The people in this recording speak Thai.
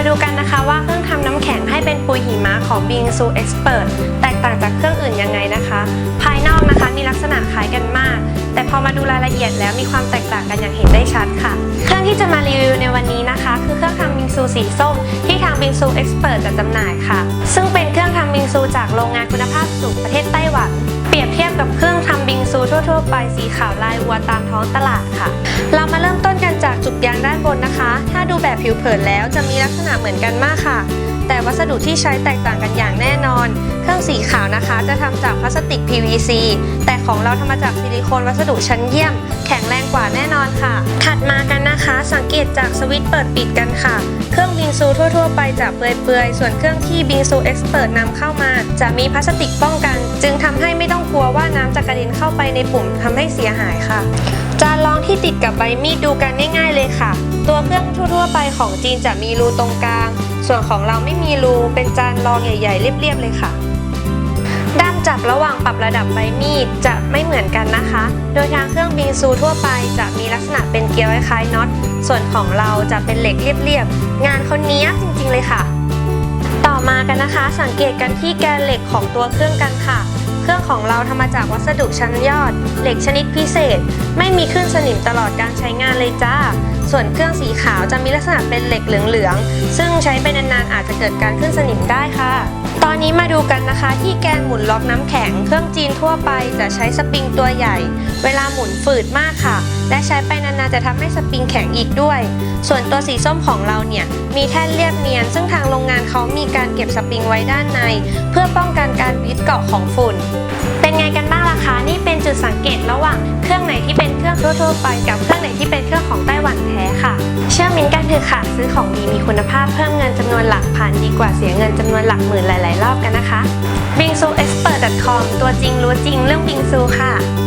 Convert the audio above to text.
มาดูกันนะคะว่าเครื่องทำน้ำแข็งให้เป็นปุยหิมะของ Bingsu Expert แตกต่างจากเครื่องอื่นยังไงนะคะ ภายนอกนะคะมีลักษณะคล้ายกันมาก แต่พอมาดูรายละเอียดแล้วมีความแตกต่างกันอย่างเห็นได้ชัดค่ะ เครื่องที่จะมารีวิวในวันนี้นะคะ คือเครื่องทำบิงซูสีส้ม ที่ทาง Bingsu Expert จัดจำหน่ายค่ะ ซึ่งเป็นเครื่องทำบิงซูจากโรงงานคุณภาพสูงประเทศไต้หวันเปรียบเทียบกับเครื่องทำบิงซูทั่วๆไปสีขาวลายวัวตามท้องตลาดค่ะ เรามาเริ่มต้นกันจาก ผิวเผินแล้วจะมีลักษณะเหมือนกันมากค่ะ แต่วัสดุที่ใช้แตกต่างกันอย่างแน่นอน เครื่องสีขาวนะคะ จะทำจากพลาสติก PVC แต่ของเราทำมาจากซิลิโคนวัสดุชั้นเยี่ยม แข็งแรงกว่าแน่นอนค่ะ ถัดมากันนะคะ สังเกตจากสวิตช์เปิดปิดกันค่ะ เครื่องบิงซูทั่ว ๆ ไปจะเปื่อยๆ ส่วนเครื่องที่บิงซูเอ็กซ์เปิดนำเข้ามา จะมีพลาสติกป้องกัน จึงทำให้ไม่ต้องกลัวว่าน้ำจะกระเด็นเข้าไปในปุ่มทำให้เสียหายค่ะ จานรองที่ติดกับใบมีดดูกันง่ายๆเลยค่ะ ตัวเครื่องทั่วๆไปของจีนจะมีรูตรงกลาง ส่วนของเราไม่มีรู เป็นจานรองใหญ่ๆ เรียบๆเลยค่ะ ด้ามจับระหว่างปรับระดับใบมีดจะไม่เหมือนกันนะคะ โดยทางเครื่องบิงซูทั่วไปจะมีลักษณะเป็นเกลียวคล้ายน็อต ส่วนของเราจะเป็นเหล็กเรียบๆ งานเขาเนี้ยจริงๆเลยค่ะ ต่อมากันนะคะ สังเกตกันที่แกนเหล็กของตัวเครื่องกันค่ะเครื่องของเราทำมาจากวัสดุชั้นยอด เหล็กชนิดพิเศษ ไม่มีขึ้นสนิมตลอดการใช้งานเลยจ้า ส่วนเครื่องสีขาวจะมีลักษณะเป็นเหล็กเหลืองๆ ซึ่งใช้ไปนานๆอาจจะเกิดการขึ้นสนิมได้ค่ะ ตอนนี้มาดูกันนะคะที่แกนหมุนล็อกน้ำแข็ง เครื่องจีนทั่วไปจะใช้สปริงตัวใหญ่ เวลาหมุนฝืดมากค่ะ และใช้ไปนานๆจะทำให้สปริงแข็งอีกด้วย ส่วนตัวสีส้มของเราเนี่ยมีแท่นเรียบเนียน ซึ่งทางโรงงานเขามีการเก็บสปริงไว้ด้านใน เพื่อป้องกันการวิดเกาะของฝุ่น เป็นไงกันบ้างล่ะคะนี่เป็นจุดสังเกตระหว่างเครื่องไหนที่เป็น รื่องทั่วๆไปกับเครื่องไหนที่เป็นเครื่องของไต้หวันแท้ค่ะ เชื่อมินกันเถอะค่ะซื้อของดีมีคุณภาพเพิ่มเงินจำนวนหลักพันดีกว่าเสียเงินจำนวนหลักหมื่นหลาย ๆ รอบกันนะคะ bingsu expert com ตัวจริงรู้จริงเรื่องบิงซูค่ะ